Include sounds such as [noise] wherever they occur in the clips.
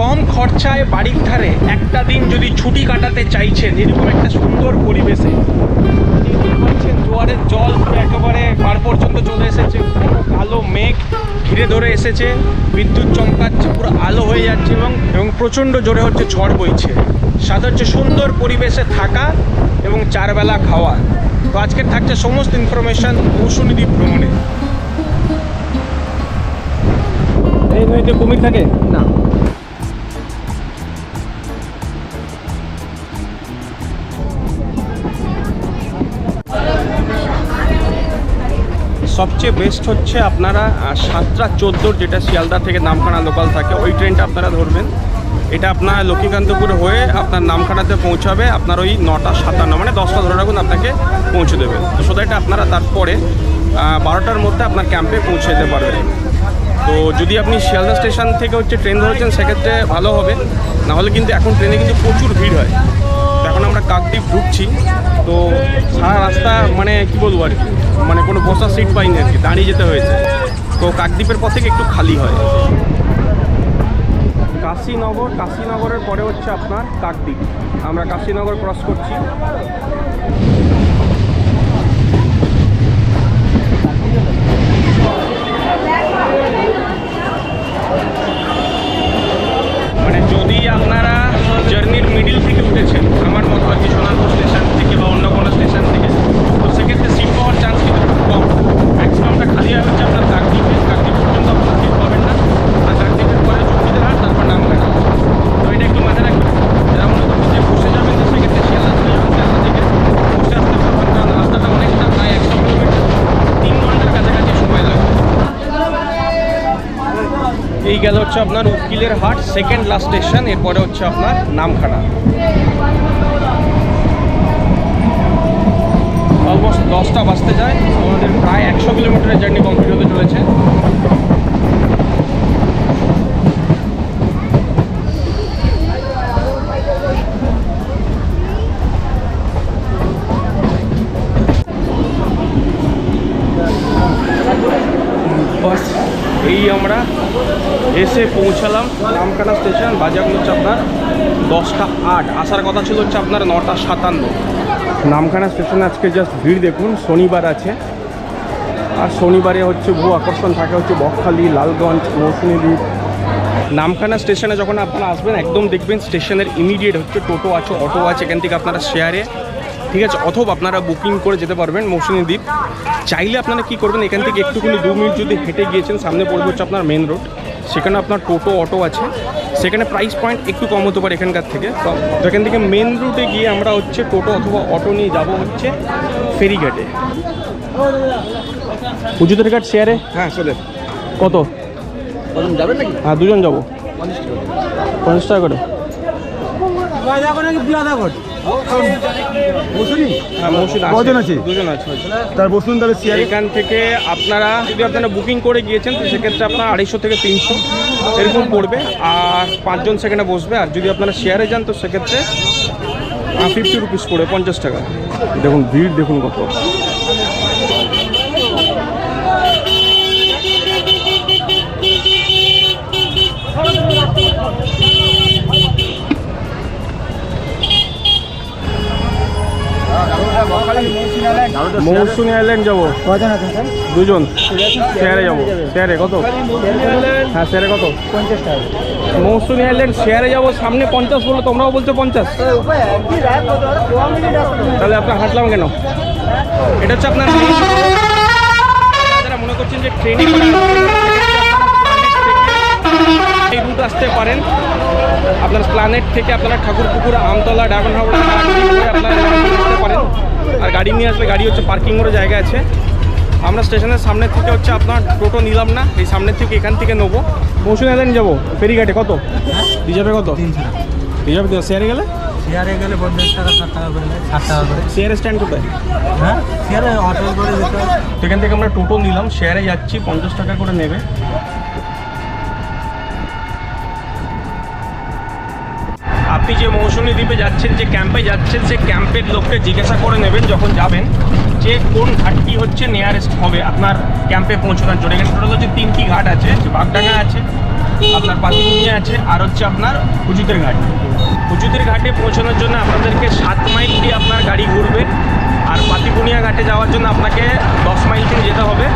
কম খরচায় বাড়ির ধারে একটা দিন যদি ছুটি কাটাতে চাইছেন এরকম একটা সুন্দর পরিবেশে। পাচ্ছেন জোয়ারের জল একেবারে পার পর্যন্ত চলে এসেছে। কালো মেঘ ঘিরে ধরে এসেছে। বিদ্যুৎ চমকাচ্ছে পুরো আলো হয়ে যাচ্ছে এবং এবং প্রচণ্ড জোরে হচ্ছে ঝড় বইছে। সাথে হচ্ছে সুন্দর পরিবেশে থাকা এবং চারবেলা খাওয়া। তো আজকে থাকছে সমস্ত ইনফরমেশন মৌসুমী দ্বীপ ভ্রমণে। এই নদীতে কুমির থাকে? না। সবচেয়ে বেস্ট হচ্ছে আপনারা সাতটা চোদ্দোর যেটা শিয়ালদা থেকে নামখানা লোকাল থাকে, ওই ট্রেনটা আপনারা ধরবেন। এটা আপনার লক্ষ্মীকান্তপুর হয়ে আপনার নামখানাতে পৌঁছাবে, আপনার ওই নটা সাতান্ন মানে দশটা ধরে রাখুন আপনাকে পৌঁছে দেবে। তো সো দ্যাট আপনারা তারপরে বারোটার মধ্যে আপনার ক্যাম্পে পৌঁছে যেতে পারবেন। তো যদি আপনি শিয়ালদা স্টেশন থেকে হচ্ছে ট্রেন ধরেছেন, সেক্ষেত্রে ভালো হবে। নাহলে কিন্তু এখন ট্রেনে কিন্তু প্রচুর ভিড় হয়। এখন আমরা কাকদ্বীপ ঢুকছি, তো সারা রাস্তা মানে কি বলব আর কি মানে কোনো বসার সিট পাইনি আর কি, দাঁড়িয়ে যেতে হয়েছে। তো কাকদ্বীপের পর থেকে একটু খালি হয়। কাশীনগর, কাশীনগরের পরে হচ্ছে আপনার কাকদ্বীপ। আমরা কাশীনগর ক্রস করছি। মানে যদি আপনারা জার্নির মিডিল থেকে উঠেছেন, আমার মতো আর কি সোনারপুর স্টেশন থেকে বা অন্য কোনো স্টেশন থেকে তো সেক্ষেত্রে সিট পাওয়ার চান্স কিন্তু খুব কম ম্যাক্সিমামটা খালি হয় হচ্ছে আপনার কাকদ্বীপে কাকদ্বীপ পর্যন্ত আপনার সিট পাবেন না আর কাকদ্বীপের পরে চুক্তিতে হাট তারপর নামখানা তো এটা একটু মাথায় রাখবেন যারা মনে করবেন যে বসে যাবেন তো সেক্ষেত্রে শিয়ালদা চলে যাবেন শিয়ালদা থেকে বসে আসতে পারবেন কারণ রাস্তাটা অনেকটা প্রায় একশো কিলোমিটার তিন ঘণ্টার কাছাকাছি সময় লাগবে এই গেল হচ্ছে আপনার উকিলের হাট সেকেন্ড লাস্ট স্টেশন এরপরে হচ্ছে আপনার নামখানা। অলমোস্ট দশটা বাজতে যায়, আমাদের প্রায় একশো কিলোমিটারের জার্নি কমপ্লিট হতে চলেছে। এসে পৌঁছালাম নামখানা স্টেশন, বাজার হচ্ছে আপনার দশটা আট। আসার কথা ছিল হচ্ছে আপনার নটা সাতান্ন। নামখানা স্টেশনে আজকে জাস্ট ভিড় দেখুন, শনিবার আছে। আর শনিবারে হচ্ছে বহু আকর্ষণ থাকে, হচ্ছে বকখালি, লালগঞ্জ মৌসুমী দ্বীপ নামখানা স্টেশনে যখন আপনারা আসবেন, একদম দেখবেন স্টেশনের ইমিডিয়েট হচ্ছে টোটো আছে, অটো আছে, এখান থেকে আপনারা শেয়ারে ঠিক আছে? অথবা আপনারা বুকিং করে যেতে পারবেন মৌসুমী দ্বীপ চাইলে আপনারা কি করবেন, এখান থেকে একটুখানি দু মিনিট যদি হেঁটে গিয়েছেন, সামনে পড়বে হচ্ছে আপনার মেন রোড সেখানে আপনার টোটো অটো আছে। সেখানে প্রাইস পয়েন্ট একটু কম হতে পারে এখানকার থেকে। তো যেখান থেকে মেন রুটে গিয়ে আমরা হচ্ছে টোটো অথবা অটো নিয়ে যাব হচ্ছে ফেরিঘাটে। পুজোদের ঘাট শেয়ারে হ্যাঁ চলে। কত? যাবেন নাকি? হ্যাঁ দুজন যাব। পঞ্চাশ টাকা করে। কজন আছে? দুজন আছে তার বসুন তাহলে এখান থেকে আপনারা যদি আপনারা বুকিং করে গিয়েছেন তো সেক্ষেত্রে আপনার আড়াইশো থেকে তিনশো এরকম পড়বে আর পাঁচজন সেখানে বসবে আর যদি আপনারা শেয়ারে যান তো সেক্ষেত্রে ফিফটি রুপিস পড়বে পঞ্চাশ টাকা। দেখুন ভিড় দেখুন কত। মৌসুমী আইল্যান্ড যাব। কজন আছেন স্যার? দুজন। শেয়ারে যাব। শেয়ারে কত? হ্যাঁ শেয়ারে কত? পঞ্চাশ টাকা। মৌসুমী আইল্যান্ড শেয়ারে যাব সামনে পঞ্চাশ বলল তোমরাও বলছো পঞ্চাশ। তাহলে আপনার হাঁটলাম কেন? এটা হচ্ছে আপনার মনে করছেন যে ট্রেনে এই রুট আসতে পারেন। আপনার প্ল্যানেট থেকে আপনারা ঠাকুরপুকুর আমতলা ড্রাগন হাওড়া আপনারা আসতে পারেন। আর গাড়ি নিয়ে আসলে গাড়ি হচ্ছে পার্কিং পার্কিংয়েরও জায়গা আছে। আমরা স্টেশনের সামনে থেকে হচ্ছে আপনার টোটো নিলাম না এই সামনের থেকে এখান থেকে নেব। মৌসুমী আইল্যান্ড যাব ফেরিঘাটে কত? রিজার্ভে কত? রিজার্ভ শেয়ারে গেলে? চেয়ারে গেলে পঞ্চাশ টাকা ষাট টাকা করে ষাট টাকা করে। শেয়ারে স্ট্যান্ড কোথায়? হ্যাঁ? চেয়ারে অটো করে যেতে সেখান থেকে আমরা টোটো নিলাম শেয়ারে যাচ্ছি পঞ্চাশ টাকা করে নেবে। আপনি যে মৌসুমী দ্বীপে যাচ্ছেন, যে ক্যাম্পে যাচ্ছেন, সে ক্যাম্পের লোককে জিজ্ঞাসা করে নেবেন যখন যাবেন যে কোন ঘাটটি হচ্ছে নিয়ারেস্ট হবে আপনার ক্যাম্পে পৌঁছানোর জন্য। এখানে টোটাল হচ্ছে তিনটি ঘাট আছে বাগডাঙ্গা আছে, আপনার পাতিপুনিয়া আছে, আর হচ্ছে আপনার হুজুতের ঘাট। হুজুতের ঘাটে পৌঁছানোর জন্য আপনাদেরকে সাত মাইল দিয়ে আপনার গাড়ি ঘুরবে, আর পাতিপুনিয়া ঘাটে যাওয়ার জন্য আপনাকে দশ মাইল থেকে যেতে হবে।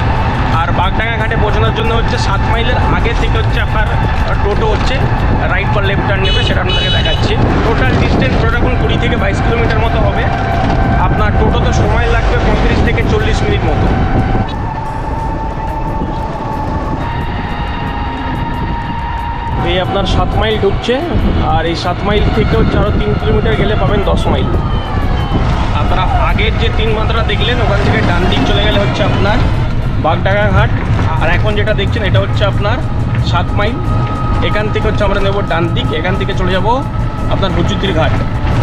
আর বাগডাঙ্গা ঘাটে পৌঁছানোর জন্য হচ্ছে সাত মাইলের আগে থেকে হচ্ছে আপনার টোটো হচ্ছে রাইট বা লেফট টার্ন নেবে, সেটা আপনাদেরকে দেখাচ্ছি। টোটাল ডিস্টেন্স ধরে কুড়ি থেকে বাইশ কিলোমিটার মতো হবে। আপনার টোটোতে সময় লাগবে পঁয়ত্রিশ থেকে চল্লিশ মিনিট মতো। এই আপনার সাত মাইল ঢুকছে, আর এই সাত মাইল থেকে হচ্ছে আরও তিন কিলোমিটার গেলে পাবেন দশ মাইল। আপনারা আগের যে তিন মাত্রা দেখলেন, ওখান থেকে ডান দিক চলে গেলে হচ্ছে আপনার বাগডাঙ্গা ঘাট আর এখন যেটা দেখছেন, এটা হচ্ছে আপনার সাত মাইল। এখান থেকে হচ্ছে আমরা নেব ডান দিক, এখান থেকে চলে যাব আপনার হুজুতির ঘাট।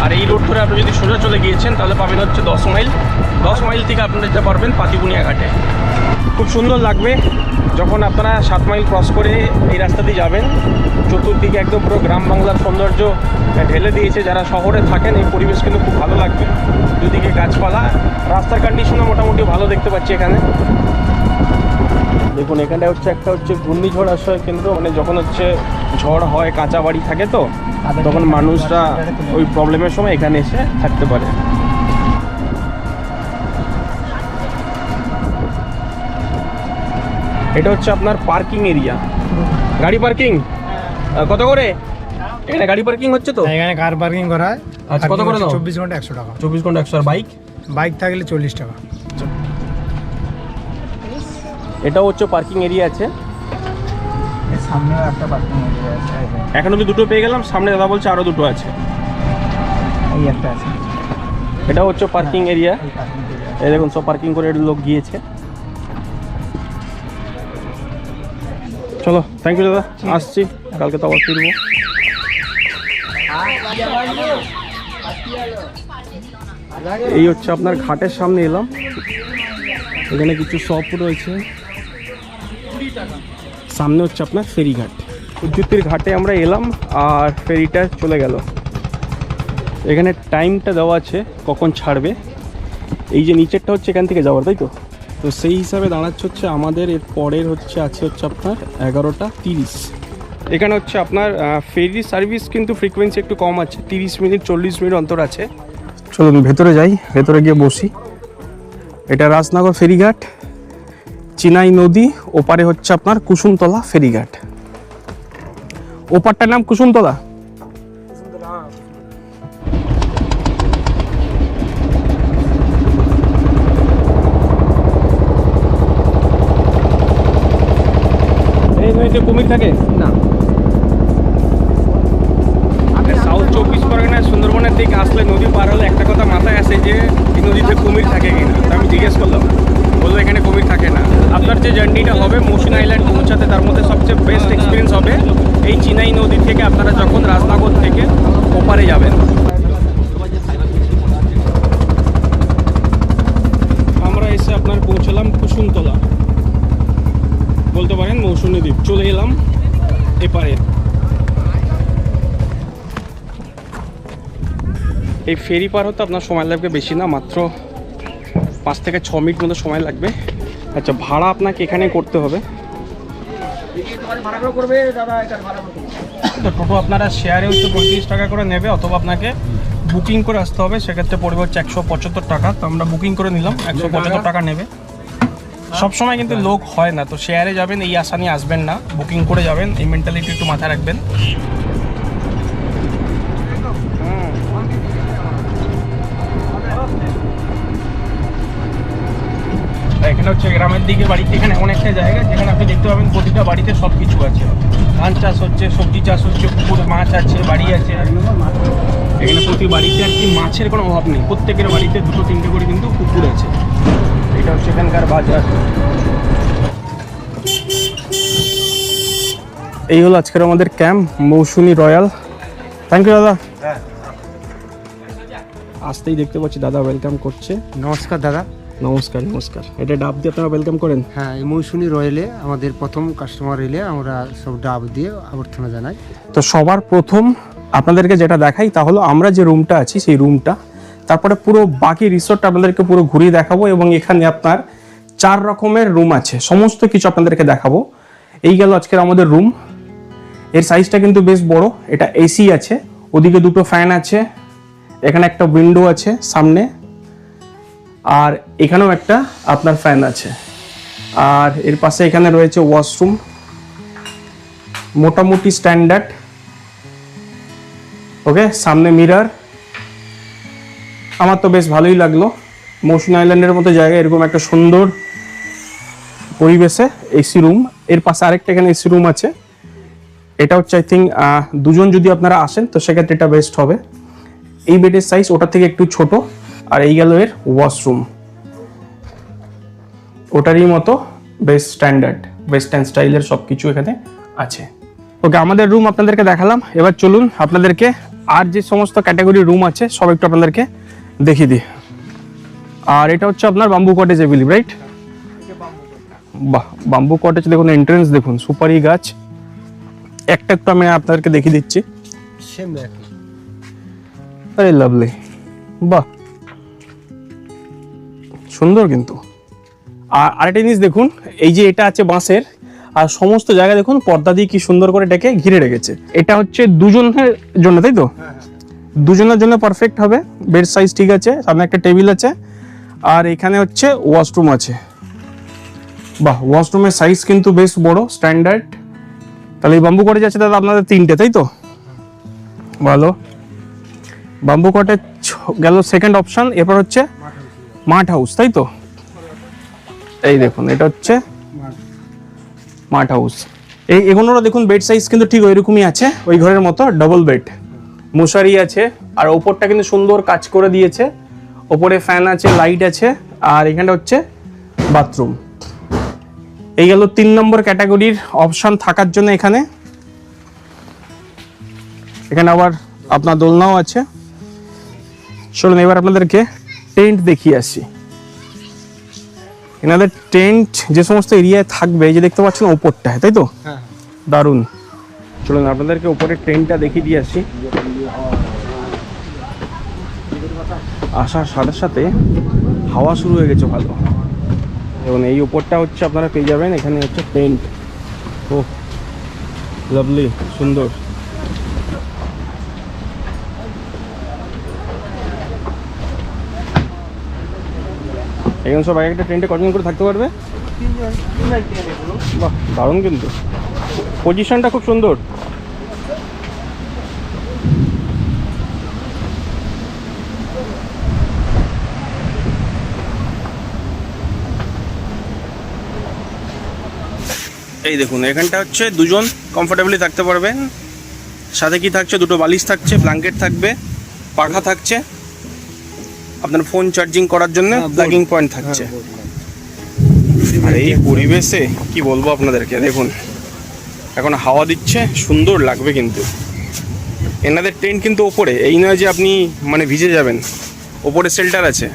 আর এই রোড ধরে আপনি যদি সোজা চলে গিয়েছেন, তাহলে পাবেন হচ্ছে দশ মাইল। দশ মাইল থেকে আপনারা যেতে পারবেন পাতিপুনিয়া ঘাটে। খুব সুন্দর লাগবে যখন আপনারা সাত মাইল ক্রস করে এই রাস্তা দিয়ে যাবেন। চতুর্দিকে একদম পুরো গ্রাম বাংলার সৌন্দর্য ঢেলে দিয়েছে। যারা শহরে থাকেন, এই পরিবেশ কিন্তু খুব ভালো লাগবে। দুদিকে গাছপালা, রাস্তার কন্ডিশনও মোটামুটি ভালো দেখতে পাচ্ছি এখানে। দেখুন এখানটা হচ্ছে একটা হচ্ছে ঘূর্ণিঝড় আশ্রয় কেন্দ্র মানে যখন হচ্ছে ঝড় হয় কাঁচা বাড়ি থাকে তো তখন মানুষরা ওই প্রবলেমের সময় এখানে এসে থাকতে পারে। এটা হচ্ছে আপনার পার্কিং এরিয়া গাড়ি পার্কিং কত করে? এখানে গাড়ি পার্কিং হচ্ছে তো? এখানে কার পার্কিং করা হয়। আচ্ছা, কত করে? চব্বিশ ঘণ্টা একশো টাকা। চব্বিশ ঘণ্টা একশো আর বাইক বাইক থাকলে চল্লিশ টাকা। এটাও হচ্ছে পার্কিং এরিয়া আছে। সামনেও একটা পার্কিং এরিয়া আছে এখন অব্দি দুটো পেয়ে গেলাম সামনে দাদা বলছে আরও দুটো আছে। এই একটা আছে। এটাও হচ্ছে পার্কিং এরিয়া পার্কিং এরিয়া এই দেখুন সব পার্কিং করে লোক গিয়েছে। চলো থ্যাংক ইউ দাদা। আসছি কালকে তো আবার ফিরবো। এই হচ্ছে আপনার ঘাটের সামনে এলাম। এখানে কিছু শপ রয়েছে। সামনে হচ্ছে আপনার ফেরিঘাট। উজ্জুতির ঘাটে আমরা এলাম আর ফেরিটা চলে গেল। এখানে টাইমটা দেওয়া আছে কখন ছাড়বে। এই যে নিচেরটা হচ্ছে এখান থেকে যাওয়ার তাই তো? তো সেই হিসাবে দাঁড়াচ্ছে হচ্ছে আমাদের এর পরের হচ্ছে আছে হচ্ছে আপনার এগারোটা তিরিশ। এখানে হচ্ছে আপনার ফেরি সার্ভিস কিন্তু ফ্রিকোয়েন্সি একটু কম আছে তিরিশ মিনিট চল্লিশ মিনিট অন্তর আছে। চলুন ভেতরে যাই ভেতরে গিয়ে বসি। এটা রাজনগর ফেরিঘাট। চিনাই নদী ওপারে হচ্ছে আপনার কুসুমতলা ফেরিঘাট। ওপারটার নাম কুসুমতলা? এই নদীতে কুমির থাকে? না। সাউথ চব্বিশ পরগনায় সুন্দরবনের দিকে আসলে নদী পার হলে একটা কথা মাথায় আসে যে এই নদীতে কুমির থাকে কিনা? তো আমি জিজ্ঞেস করলাম। বলল এখানে কুমির থাকে না। আপনার যে জার্নিটা হবে মৌসুন আইল্যান্ড পৌঁছাতে তার মধ্যে সবচেয়ে বেস্ট এক্সপিরিয়েন্স হবে এই চিনাই নদী থেকে আপনারা যখন রাজনগর থেকে ওপারে যাবেন। আমরা এসে আপনার পৌঁছলাম কুসুমতলা। বলতে পারেন মৌসুমী দ্বীপ। চলে এলাম এপারে। এই ফেরি পার হতে আপনার সময় লাগবে বেশি না, মাত্র পাঁচ থেকে ছ মিনিট মতো সময় লাগবে। আচ্ছা ভাড়া আপনাকে এখানে করতে হবে। তো টোটো আপনারা শেয়ারে হচ্ছে পঁয়ত্রিশ টাকা করে নেবে অথবা আপনাকে বুকিং করে আসতে হবে সেক্ষেত্রে পড়বে হচ্ছে একশো পঁচাত্তর টাকা। তো আমরা বুকিং করে নিলাম একশো পঁচাত্তর টাকা নেবে। সবসময় কিন্তু লোক হয় না তো শেয়ারে যাবেন এই আশা নিয়ে আসবেন না বুকিং করে যাবেন এই মেন্টালিটি একটু মাথায় রাখবেন। হচ্ছে গ্রামের দিকে বাড়িতে এখানে এমন একটা জায়গা যেখানে আপনি দেখতে পাবেন প্রতিটা বাড়িতে সব কিছু আছে। ধান চাষ হচ্ছে সবজি চাষ হচ্ছে পুকুর মাছ আছে বাড়ি আছে। এখানে প্রতি বাড়িতে আর কি মাছের কোনো অভাব নেই। প্রত্যেকের বাড়িতে দুটো তিনটে করে কিন্তু পুকুর আছে। এটা হচ্ছে এখানকার বাজার। এই হলো আজকের আমাদের camp Mousumi royal. Thank you দাদা। আসতেই দেখতে পাচ্ছি দাদা ওয়েলকাম করছে। নমস্কার দাদা। নমস্কার নমস্কার। এটা ডাব দিয়ে আপনারা ওয়েলকাম করেন? হ্যাঁ এই মৌসুমী রয়েলে আমাদের প্রথম কাস্টমার এলে আমরা সব ডাব দিয়ে অভ্যর্থনা জানাই। তো সবার প্রথম আপনাদেরকে যেটা দেখাই তা হলো আমরা যে রুমটা আছি সেই রুমটা তারপরে পুরো বাকি রিসোর্টটা আপনাদেরকে পুরো ঘুরিয়ে দেখাবো এবং এখানে আপনার চার রকমের রুম আছে। সমস্ত কিছু আপনাদেরকে দেখাবো। এই গেল আজকের আমাদের রুম এর সাইজটা কিন্তু বেশ বড়। এটা এসি আছে। ওদিকে দুটো ফ্যান আছে। এখানে একটা উইন্ডো আছে সামনে। আর এখানেও একটা আপনার ফ্যান আছে। আর এর পাশে এখানে রয়েছে ওয়াশরুম মোটামুটি স্ট্যান্ডার্ড ওকে সামনে মিরার আমার তো বেশ ভালোই লাগল। মৌসুমী আইল্যান্ডের মতো জায়গায় এরকম একটা সুন্দর পরিবেশে এসি রুম এর পাশে আরেকটা এখানে এসি রুম আছে। এটা হচ্ছে আই থিঙ্ক দুজন যদি আপনারা আসেন, তো সেক্ষেত্রে এটা বেস্ট হবে। এই বেডের সাইজ ওটার থেকে একটু ছোট। আর এই গেল এর ওয়াশরুম ওটারই মতো বেস্ট স্ট্যান্ডার্ড ওয়েস্টার্ন স্টাইলের সব কিছু এখানে আছে। ওকে আমাদের রুম আপনাদেরকে দেখালাম। এবার চলুন আপনাদেরকে আর যে সমস্ত ক্যাটাগরি রুম আছে সব একটু আপনাদেরকে দেখিয়ে দিই। আর এটা হচ্ছে আপনার বাম্বু কটেজ এবিলি রাইট বাহ বাম্বু কটেজ দেখুন এন্ট্রেন্স দেখুন সুপারি গাছ। একটা একটু আমি আপনাদেরকে দেখিয়ে দিচ্ছি। আরে লাভলি বাহ সুন্দর কিন্তু। আর আরেকটা জিনিস দেখুন এই যে এটা আছে বাঁশের আর সমস্ত জায়গায় দেখুন পর্দা দিয়ে কি সুন্দর করে এটাকে ঘিরে রেখেছে। এটা হচ্ছে দুজনের জন্য তাই তো? দুজনের জন্য পারফেক্ট হবে বেড সাইজ ঠিক আছে সামনে একটা টেবিল আছে আর এখানে হচ্ছে ওয়াশরুম আছে। বাহ ওয়াশরুমের সাইজ কিন্তু বেশ বড় স্ট্যান্ডার্ড তাহলে এই বাম্বু কটেজ আছে দাদা আপনাদের তিনটে তাই তো? ভালো। বাম্বু কটেজ গেল সেকেন্ড অপশন এরপর হচ্ছে মাঠ হাউস, তাই তো? এই দেখুন, এটা হচ্ছে মাঠ হাউস। এই এগুলোরও দেখুন বেড সাইজ কিন্তু ঠিক ওইরকমই আছে, ওই ঘরের মতো ডবল বেড মশারি আছে, আর ওপরটা কিন্তু সুন্দর কাজ করে দিয়েছে। ওপরে ফ্যান আছে লাইট আছে, আর এখানটা হচ্ছে বাথরুম এই গেল তিন নম্বর ক্যাটাগরির অপশন থাকার জন্য এখানে। এখানে আবার আপনার দোলনাও আছে। চলুন, এবার আপনাদেরকে টেন্ট দেখিয়ে আসি। এনাদের টেন্ট যে সমস্ত এরিয়ায় থাকবে যে দেখতে পাচ্ছেন ওপরটায় তাই তো? হ্যাঁ দারুণ। চলুন আপনাদেরকে ওপরের ট্রেনটা দেখিয়ে দিয়ে আসি। আসার সাথে সাথে হাওয়া শুরু হয়ে গেছে ভালো। এবং এই ওপরটা হচ্ছে আপনারা পেয়ে যাবেন এখানে হচ্ছে টেন্ট। ও লাভলি সুন্দর। এখানে সব এক একটা টেন্টে কজন করে থাকতে পারবে? বাহ, দারুণ কিন্তু। পজিশনটা খুব সুন্দর। এই দেখুন, এখানটা হচ্ছে দুজন কমফোর্টেবলি থাকতে পারবেন। সাথে কি থাকছে? দুটো বালিশ থাকছে ব্ল্যাঙ্কেট থাকবে, পাখা থাকছে। আপনার ফোন চার্জিং করার জন্য হ্যাঁ, প্লাগিং পয়েন্ট থাকছে। আর এই পরিবেশে কি বলব আপনাদেরকে দেখুন এখন হাওয়া দিচ্ছে সুন্দর লাগবে কিন্তু। এনাদের টেন্ট কিন্তু ওপরে এই নয় যে আপনি মানে ভিজে যাবেন ওপরে শেল্টার আছে।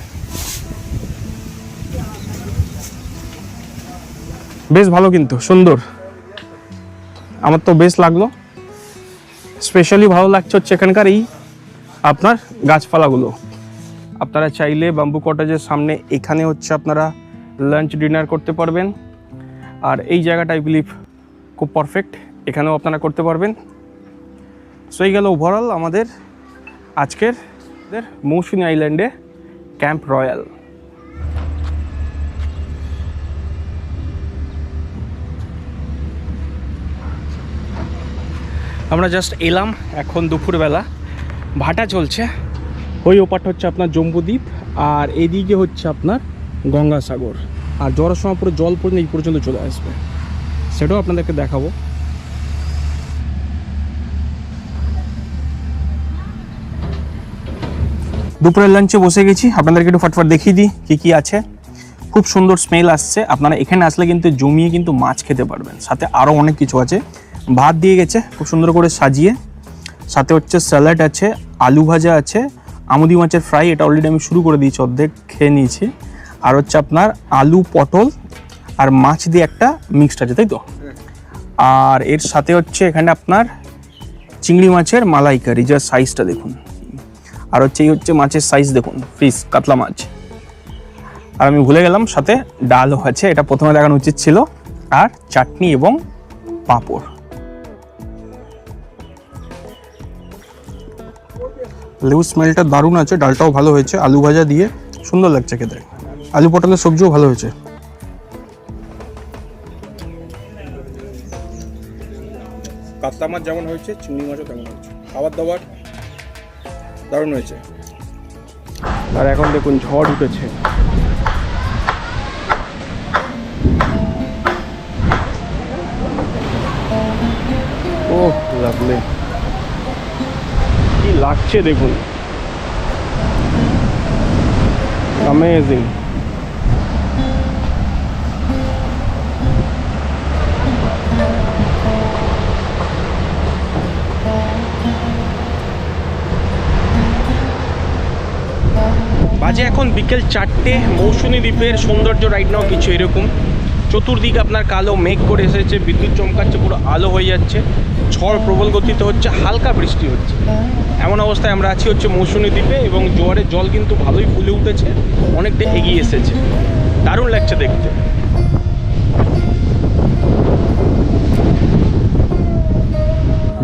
বেশ ভালো কিন্তু সুন্দর। আমার তো বেশ লাগল। স্পেশালি ভালো লাগছে হচ্ছে এখানকার এই আপনার গাছপালাগুলো। আপনারা চাইলে বাম্বু কটেজের সামনে এখানে হচ্ছে আপনারা লাঞ্চ ডিনার করতে পারবেন। আর এই জায়গাটা আই বিলিভ খুব পারফেক্ট এখানেও আপনারা করতে পারবেন। সো এই গেল ওভারঅল আমাদের আজকের মৌসুমী আইল্যান্ডে ক্যাম্প রয়্যাল আমরা জাস্ট এলাম এখন দুপুরবেলা। ভাটা চলছে। ওই ওপারটা হচ্ছে আপনার জম্বুদ্বীপ, আর এদিকে হচ্ছে আপনার গঙ্গাসাগর। আর জ্বরের সময় পুরো জল পর্যন্ত এই পর্যন্ত চলে আসবে। সেটাও আপনাদেরকে দেখাবো। দুপুরের লাঞ্চে বসে গেছি। আপনাদেরকে একটু ফটফট দেখিয়ে দিই কী কী আছে। খুব সুন্দর স্মেল আসছে। আপনারা এখানে আসলে কিন্তু জমিয়ে কিন্তু মাছ খেতে পারবেন। সাথে আরও অনেক কিছু আছে। ভাত দিয়ে গেছে, খুব সুন্দর করে সাজিয়ে। সাথে হচ্ছে স্যালাড আছে, আলু ভাজা আছে আমুদি মাছের ফ্রাই, এটা অলরেডি আমি শুরু করে দিয়েছি অর্ধেক, খেয়ে নিয়েছি। আর হচ্ছে আপনার আলু, পটল আর মাছ দিয়ে একটা মিক্সড আছে, তাই তো? আর এর সাথে হচ্ছে এখানে আপনার চিংড়ি মাছের মালাইকারি যার সাইজটা দেখুন। আর হচ্ছে এই হচ্ছে মাছের সাইজ দেখুন ফিস কাতলা মাছ। আর আমি ভুলে গেলাম, সাথে ডালও আছে, এটা প্রথমে দেখানো উচিত ছিল। আর চাটনি এবং পাঁপড়। লেবু স্মেলটা দারুণ আছে ডালটাও ভালো হয়েছে আলু ভাজা দিয়ে সুন্দর লাগছে খেতে। আলু পটলের সবজিও ভালো হয়েছে। কাতলা মাছ যেমন হয়েছে চিংড়ি মাছও তেমন হয়েছে। খাবার দাবার দারুণ হয়েছে। আর এখন দেখুন ঝড় উঠেছে। ও লাগলে কি লাগছে, দেখুন। অ্যামেজিং বাজে এখন বিকেল চারটে, মৌসুমী দ্বীপের সৌন্দর্য রাইট নাও কিছু এরকম। চতুর্দিকে আপনার কালো মেঘ করে এসেছে, বিদ্যুৎ চমকাচ্ছে, পুরো আলো হয়ে যাচ্ছে। ঝড় প্রবল গতিতে হচ্ছে, হালকা বৃষ্টি হচ্ছে। এমন অবস্থায় আমরা আছি হচ্ছে মৌসুমী দ্বীপে এবং জোয়ারের জল কিন্তু ভালোই ফুলে উঠেছে, অনেকটা এগিয়ে এসেছে। দারুণ লাগছে দেখতে।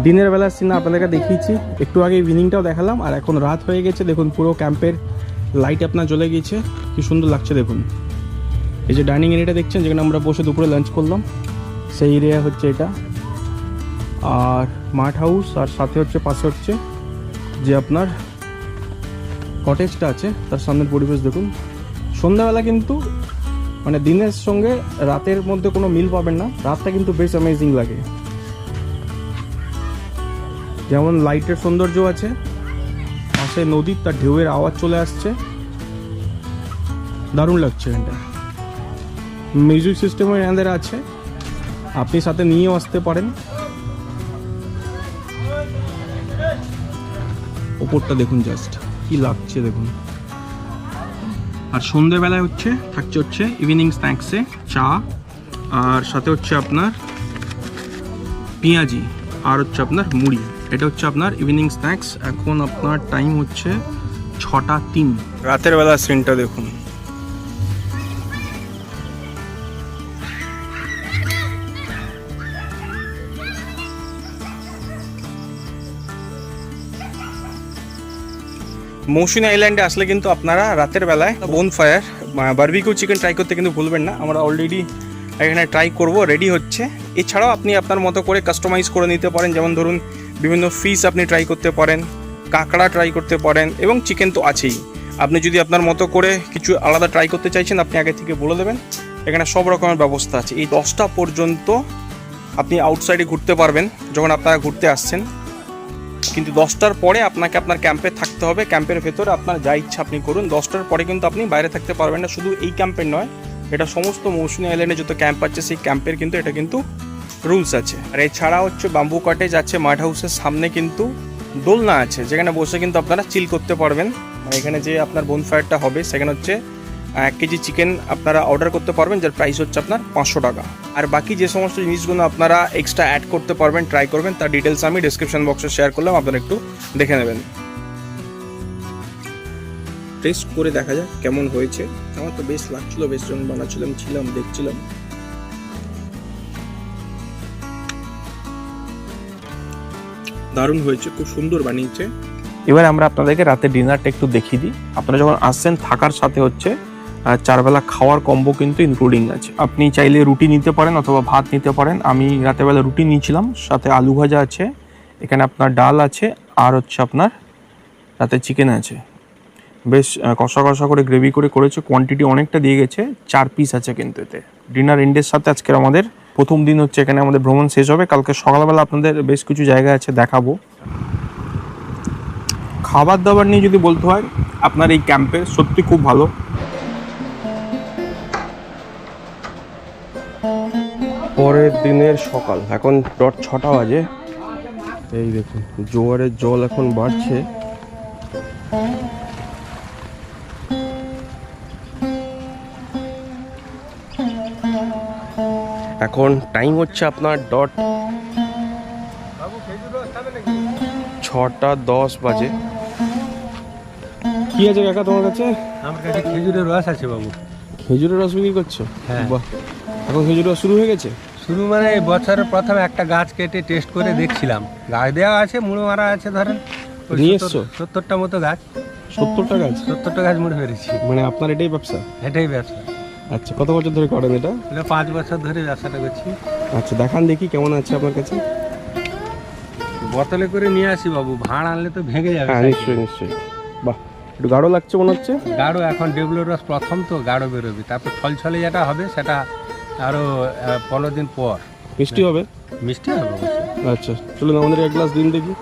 দিনের বেলার সিন আপনাদেরকে দেখিয়েছি। একটু আগে ইভিনিংটাও দেখালাম, আর এখন রাত হয়ে গেছে। দেখুন, পুরো ক্যাম্পের লাইট আপনার জ্বলে গিয়েছে। কি সুন্দর লাগছে দেখুন। এই যে ডাইনিং এরিয়াটা দেখছেন, যেখানে আমরা বসে দুপুরে লাঞ্চ করলাম, সেই এরিয়া হচ্ছে এটা। আর মাঠ হাউস আর সাথে হচ্ছে, পাশে হচ্ছে যে আপনার কটেজটা আছে, তার সামনের পরিবেশ দেখুন। সন্ধ্যাবেলা কিন্তু মানে দিনের সঙ্গে রাতের মধ্যে কোনো মিল পাবেন না। রাতটা কিন্তু বেশ অ্যামেজিং লাগে। যেমন লাইটের সৌন্দর্য আছে, পাশে নদীর, তার ঢেউয়ের আওয়াজ চলে আসছে। দারুণ লাগছে এটা। মিউজিক সিস্টেমও এনাদের আছে। আপনি সাথে নিয়েও আসতে পারেন। ওপরটা দেখুন জাস্ট কি লাগছে দেখুন। আর সন্ধেবেলায় হচ্ছে, থাকছে হচ্ছে ইভিনিং স্ন্যাক্সে চা, আর সাথে হচ্ছে আপনার পেঁয়াজি, আর হচ্ছে আপনার মুড়ি। এটা হচ্ছে আপনার ইভিনিং স্ন্যাক্স এখন আপনার টাইম হচ্ছে ছটা তিন। রাতের বেলা সিনটা দেখুন। মৌসুমী আইল্যান্ডে আসলে কিন্তু আপনারা রাতের বেলায় বোন ফায়ার বার্বিকিউ চিকেন ট্রাই করতে কিন্তু ভুলবেন না। আমরা অলরেডি এখানে ট্রাই করব রেডি হচ্ছে। এছাড়াও আপনি আপনার মতো করে কাস্টমাইজ করে নিতে পারেন। যেমন ধরুন, বিভিন্ন ফিশ আপনি ট্রাই করতে পারেন, কাঁকড়া ট্রাই করতে পারেন, এবং চিকেন তো আছেই। আপনি যদি আপনার মতো করে কিছু আলাদা ট্রাই করতে চাইছেন, আপনি আগে থেকে বলে দেবেন। এখানে সব রকমের ব্যবস্থা আছে। এই দশটা পর্যন্ত আপনি আউটসাইডে ঘুরতে পারবেন, যখন আপনারা ঘুরতে আসছেন। কিন্তু দশটার পরে আপনাকে আপনার ক্যাম্পে থাকতে হবে। ক্যাম্পের ভেতরে আপনার যা ইচ্ছা আপনি করুন। দশটার পরে কিন্তু আপনি বাইরে থাকতে পারবেন না। শুধু এই ক্যাম্পের নয়, এটা সমস্ত মৌসুমী আইল্যান্ডে যত ক্যাম্প আছে, সেই ক্যাম্পের কিন্তু এটা কিন্তু রুলস আছে। আর এছাড়া হচ্ছে বাম্বু কটেজ আছে মাঠ হাউসের সামনে কিন্তু দোলনা আছে। যেখানে বসে কিন্তু আপনারা চিল করতে পারবেন। এখানে যে আপনার বোনফায়ারটা হবে, সেখানে হচ্ছে এক কেজি চিকেন আপনারা অর্ডার করতে পারবেন, যার প্রাইস হচ্ছে আপনার পাঁচশো টাকা। আর বাকি যে সমস্ত জিনিসগুলো আপনারা এক্সট্রা অ্যাড করতে পারবেন ট্রাই করবেন, তার ডিটেলস আমি ডিসক্রিপশন বক্সে শেয়ার করলাম, আপনারা একটু দেখে নেবেন। টেস্ট করে দেখা যাক কেমন হয়েছে। আমার তো বেশ লাগছিল, বেশ যখন বানাচ্ছিলাম, ছিলাম, দেখছিলাম। দারুণ হয়েছে, খুব সুন্দর বানিয়েছে। এবার আমরা আপনাদেরকে রাতে ডিনারটা একটু দেখিয়ে দিই। আপনারা যখন আসছেন, থাকার সাথে হচ্ছে আহ, চারবেলা খাওয়ার কম্বো কিন্তু ইনক্লুডিং আছে। আপনি চাইলে রুটি নিতে পারেন অথবা ভাত নিতে পারেন। আমি রাতের বেলা রুটি নিয়েছিলাম সাথে আলু ভাজা আছে এখানে আপনার ডাল আছে আর হচ্ছে আপনার রাতে চিকেন আছে। বেশ কষা কষা করে গ্রেভি করে করেছে কোয়ান্টিটি অনেকটা দিয়ে গেছে চার পিস আছে কিন্তু এতে। ডিনার ইন্ডের সাথে আজকের আমাদের প্রথম দিন হচ্ছে এখানে আমাদের ভ্রমণ শেষ হবে। কালকে সকালবেলা আপনাদের বেশ কিছু জায়গা আছে দেখাবো। খাবার দাবার নিয়ে যদি বলতে হয় আপনার এই ক্যাম্পে সত্যি খুব ভালো। পরের দিনের সকাল। এখন ডট ছটা বাজে। এই দেখুন জোয়ারের জল এখন বাড়ছে। এখন টাইম হচ্ছে আপনার ডট ছটা দশ বাজে। কি আছে কাকা তোমার কাছে? আমার কাছে খেজুরের রস আছে বাবু। খেজুরের রস বিক্রি করছ? হ্যাঁ। বাহ। এখন খেজুর রস শুরু হয়ে গেছে? শুরু মানে এই বছরের প্রথম একটা গাছ কেটে টেস্ট করে দেখছিলাম। গাছ দেওয়া আছে মুড়ো মারা আছে ধরেন। নিয়ে এসছো? সত্তরটা মতো গাছ। সত্তরটা গাছ? সত্তরটা গাছ মুড়ে ফেলেছি। মানে আপনার এটাই ব্যবসা? এটাই ব্যবসা। আচ্ছা কত বছর ধরে করেন এটা? এটা পাঁচ বছর ধরে ব্যবসাটা করছি। আচ্ছা দেখান দেখি কেমন আছে আপনার কাছে। বোতলে করে নিয়ে আসি বাবু ভাড় আনলে তো ভেঙে যাবে হ্যাঁ নিশ্চয়ই নিশ্চয়ই। বাহ একটু গাঢ় লাগছে মনে হচ্ছে। গাঢ় এখন রস প্রথম তো গাঢ় বেরোবে। তারপর ছল ছলে যেটা হবে সেটা আরও পনেরো দিন পর। মিষ্টি হবে? মিষ্টি হবে আচ্ছা চলুন আমাদের এক গ্লাস দিন দেখি।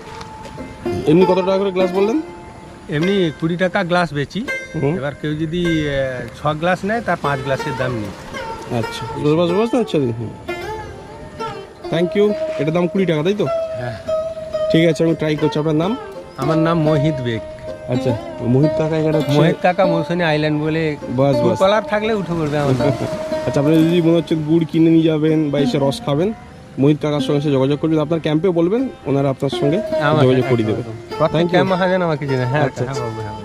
এমনি কত টাকা করে গ্লাস বললেন? এমনি কুড়ি টাকা গ্লাস বেচি। এবার কেউ যদি ছ গ্লাস নেয় তার পাঁচ গ্লাসের দাম নেই আচ্ছা দশ বাস আচ্ছা থ্যাংক ইউ এটার দাম কুড়ি টাকা তাই তো? হ্যাঁ। ঠিক আছে আমি ট্রাই করছি। আপনার নাম? আমার নাম মোহিত বেগ। আচ্ছা মোহিত কাকা এখানে মোহিত কাকা মৌসুমী আইল্যান্ড বলে বাস বাস। কলার থাকলে উঠে পড়বে নাম। [laughs] আচ্ছা আপনি যদি মনে হচ্ছে গুড় কিনে নিয়ে যাবেন বা এসে রস খাবেন মোহিত কাকার সঙ্গে এসে যোগাযোগ করবেন। আপনার ক্যাম্পেও বলবেন ওনারা আপনার সঙ্গে যোগাযোগ করে দেবে। প্রত্যেক. ক্যাম্প আমাকে চেনে। হ্যাঁ আচ্ছা, হ্যাঁ বাবু হ্যাঁ।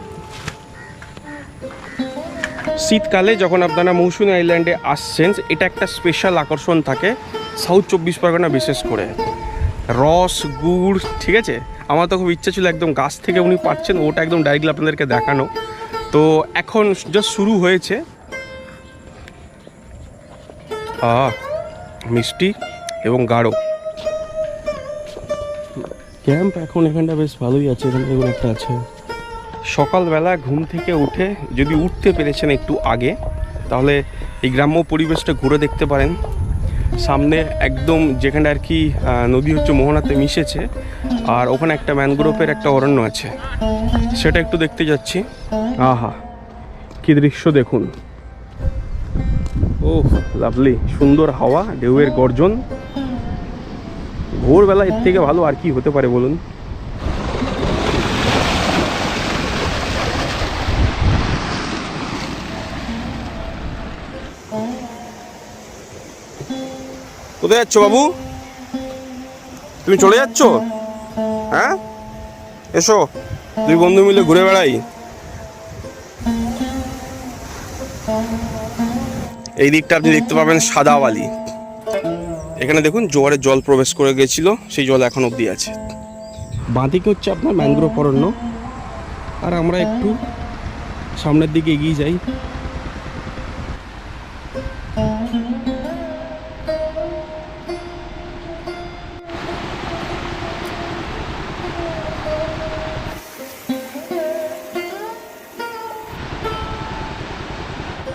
শীতকালে যখন আপনারা মৌসুমী আইল্যান্ডে আসছেন এটা একটা স্পেশাল আকর্ষণ থাকে। সাউথ চব্বিশ পরগনা বিশেষ করে। রস গুড় ঠিক আছে? আমার তো খুব ইচ্ছা ছিল একদম গাছ থেকে উনি পাচ্ছেন ওটা একদম ডাইরেক্টলি আপনাদেরকে দেখানো। তো এখন জাস্ট শুরু হয়েছে। মিষ্টি এবং গাঢ়। ক্যাম্প এখন এখানটা বেশ ভালোই আছে এখানে এগুলো একটা আছে। সকালবেলা ঘুম থেকে উঠে যদি উঠতে পেরেছেন একটু আগে তাহলে এই গ্রাম্য পরিবেশটা ঘুরে দেখতে পারেন। সামনে একদম যেখানে আর কি নদী হচ্ছে মোহনাতে মিশেছে। আর ওখানে একটা ম্যানগ্রোভের একটা অরণ্য আছে। সেটা একটু দেখতে যাচ্ছি। আহা, কি দৃশ্য দেখুন। ও লাভলি, সুন্দর হাওয়া, ঢেউয়ের গর্জন। ভোরবেলা এর থেকে ভালো আর কি হতে পারে বলুন? কোথায় যাচ্ছ বাবু? তুমি চলে যাচ্ছ? হ্যাঁ? এসো, দুই বন্ধু মিলে ঘুরে বেড়াই। এই দিকটা আপনি দেখতে পাবেন সাদা বালি। এখানে দেখুন জোয়ারের জল প্রবেশ করে গেছিল, সেই জল এখন অবধি আছে। বাঁদিকে হচ্ছে আপনার ম্যানগ্রোভ অরণ্য। আর আমরা একটু সামনের দিকে এগিয়ে যাই।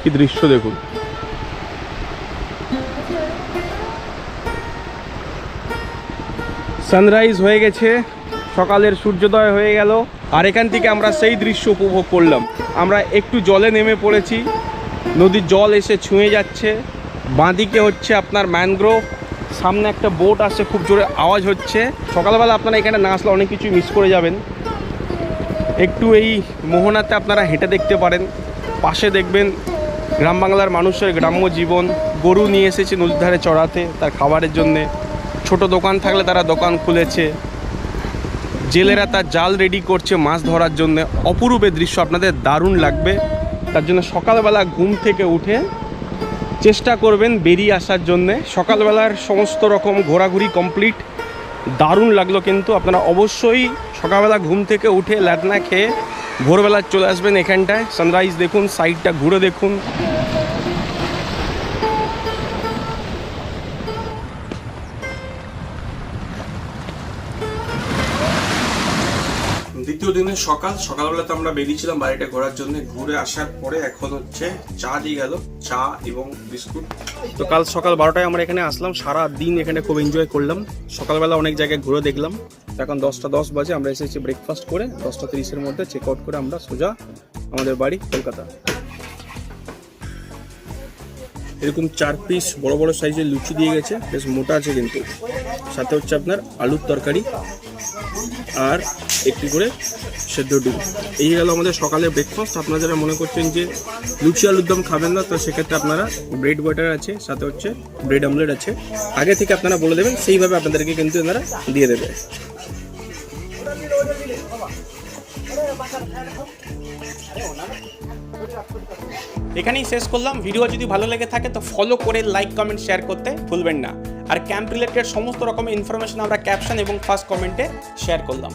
কি দৃশ্য দেখুন? সানরাইজ হয়ে গেছে, সকালের সূর্যোদয় হয়ে গেল, আর এখান থেকে আমরা সেই দৃশ্য উপভোগ করলাম। আমরা একটু জলে নেমে পড়েছি, নদীর জল এসে ছুঁয়ে যাচ্ছে, বাঁদিকে হচ্ছে আপনার ম্যানগ্রোভ, সামনে একটা বোট আসছে, খুব জোরে আওয়াজ হচ্ছে। সকালবেলা আপনারা এখানে না আসলে অনেক কিছু মিস করে যাবেন। একটু এই মোহনাতে আপনারা হেঁটে দেখতে পারেন, পাশে দেখবেন গ্রাম বাংলার মানুষের গ্রাম্য জীবন, গরু নিয়ে এসেছে নদীর ধারে চড়াতে, তার খাবারের জন্যে। ছোট দোকান থাকলে তারা দোকান খুলেছে। জেলেরা তার জাল রেডি করছে মাছ ধরার জন্য। অপরূপ দৃশ্য আপনাদের দারুণ লাগবে। তার জন্য সকালবেলা ঘুম থেকে উঠে চেষ্টা করবেন বেরিয়ে আসার জন্যে। সকালবেলার সমস্ত রকম ঘোরাঘুরি কমপ্লিট দারুণ লাগল কিন্তু। আপনারা অবশ্যই সকালবেলা ঘুম থেকে উঠে ল্যাটনা খেয়ে ভোরবেলা চলে আসবেন এখানটায়। সানরাইজ দেখুন সাইডটা ঘুরে দেখুন। দ্বিতীয় দিনের সকাল সকালবেলাতে আমরা বেরিয়েছিলাম বাড়িটা ঘোরার জন্য। ঘুরে আসার পরে এখন হচ্ছে চা দিয়ে গেল। চা এবং বিস্কুট। তো কাল সকাল বারোটায় আমরা এখানে আসলাম। সারা দিন এখানে খুব এনজয় করলাম। সকালবেলা অনেক জায়গায় ঘুরে দেখলাম। এখন দশটা দশ বাজে। আমরা এসেছি ব্রেকফাস্ট করে। দশটা তিরিশের মধ্যে চেক আউট করে আমরা সোজা আমাদের বাড়ি কলকাতা। এরকম চার পিস বড় বড় সাইজের লুচি দিয়ে গেছে। বেশ মোটা আছে কিন্তু। সাথে হচ্ছে আপনার আলুর তরকারি। আর একটি করে সেদ্ধ ডিম। এই গেল আমাদের সকালে ব্রেকফাস্ট আপনারা যারা মনে করছেন যে লুচি আলুর দম খাবেন না, তো সেক্ষেত্রে আপনারা ব্রেড বাটার আছে, সাথে হচ্ছে ব্রেড অমলেট আছে। আগে থেকে আপনারা বলে দেবেন, সেইভাবে আপনাদেরকে কিন্তু এনারা দিয়ে দেবে। এখানেই শেষ করলাম। ভিডিও যদি ভালো লেগে থাকে, তো ফলো করে লাইক কমেন্ট শেয়ার করতে ভুলবেন না। আর ক্যাম্প রিলেটেড সমস্ত রকমের ইনফরমেশন আমরা ক্যাপশন এবং ফার্স্ট কমেন্টে শেয়ার করলাম।